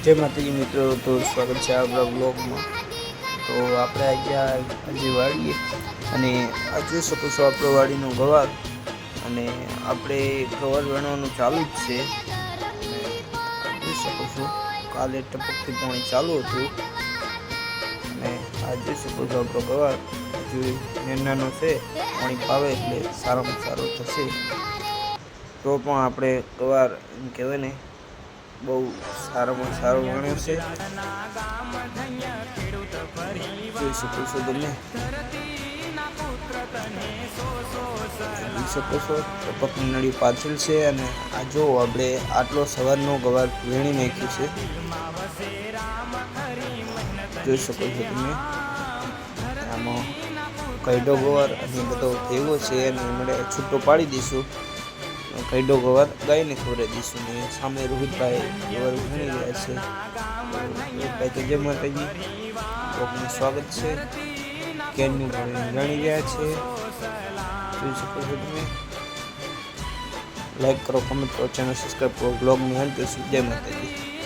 જય માતાજી મિત્રો, તો સ્વાગત છે આપણા બ્લોગમાં તો આપણે આજે આજે વાળીએ અને આ જોઈ શકો છો આપણો વાડીનો ગવાર અને આપણે ગવાર વણવાનું ચાલુ જ છે. જોઈ શકો છો, કાલે ટપકથી પાણી ચાલુ હતું. અને આ જોઈ શકો છો આપણો ગવાર હજુ નાનો છે, પાણી પાવે એટલે સારામાં સારો થશે. તો પણ આપણે ગવાર એમ કહેવાય ને બહુ સારામાં સારો ગણ્યો છે. જોઈ શકો છો તમે. જોઈ શકો છો, ટપક નળી પાછળ છે અને આ જો આપણે આટલો સવારનો ગવાર વીણી નાખ્યું છે. જોઈ શકો છો તમે. આમાં કૈડો ગવાર અને બધો ભેગો છે અને એમણે છૂટો પાડી દઈશું. કઈડો ગવાર ગાયને ખબર દઈશું ને સામે રોહિતભાઈ ગવાર ઘણી રહ્યા છે. રોહિતભાઈ તો જય માતાજી. લોકોનું સ્વાગત છે. કેનનું ભણીને જાણી રહ્યા છે. જોઈ શકો છો તમે. લાઈક કરો કમેન્ટ કરો ચેનલ સબસ્ક્રાઈબ કરો. બ્લોગની હેલ્પ જય માતાજી.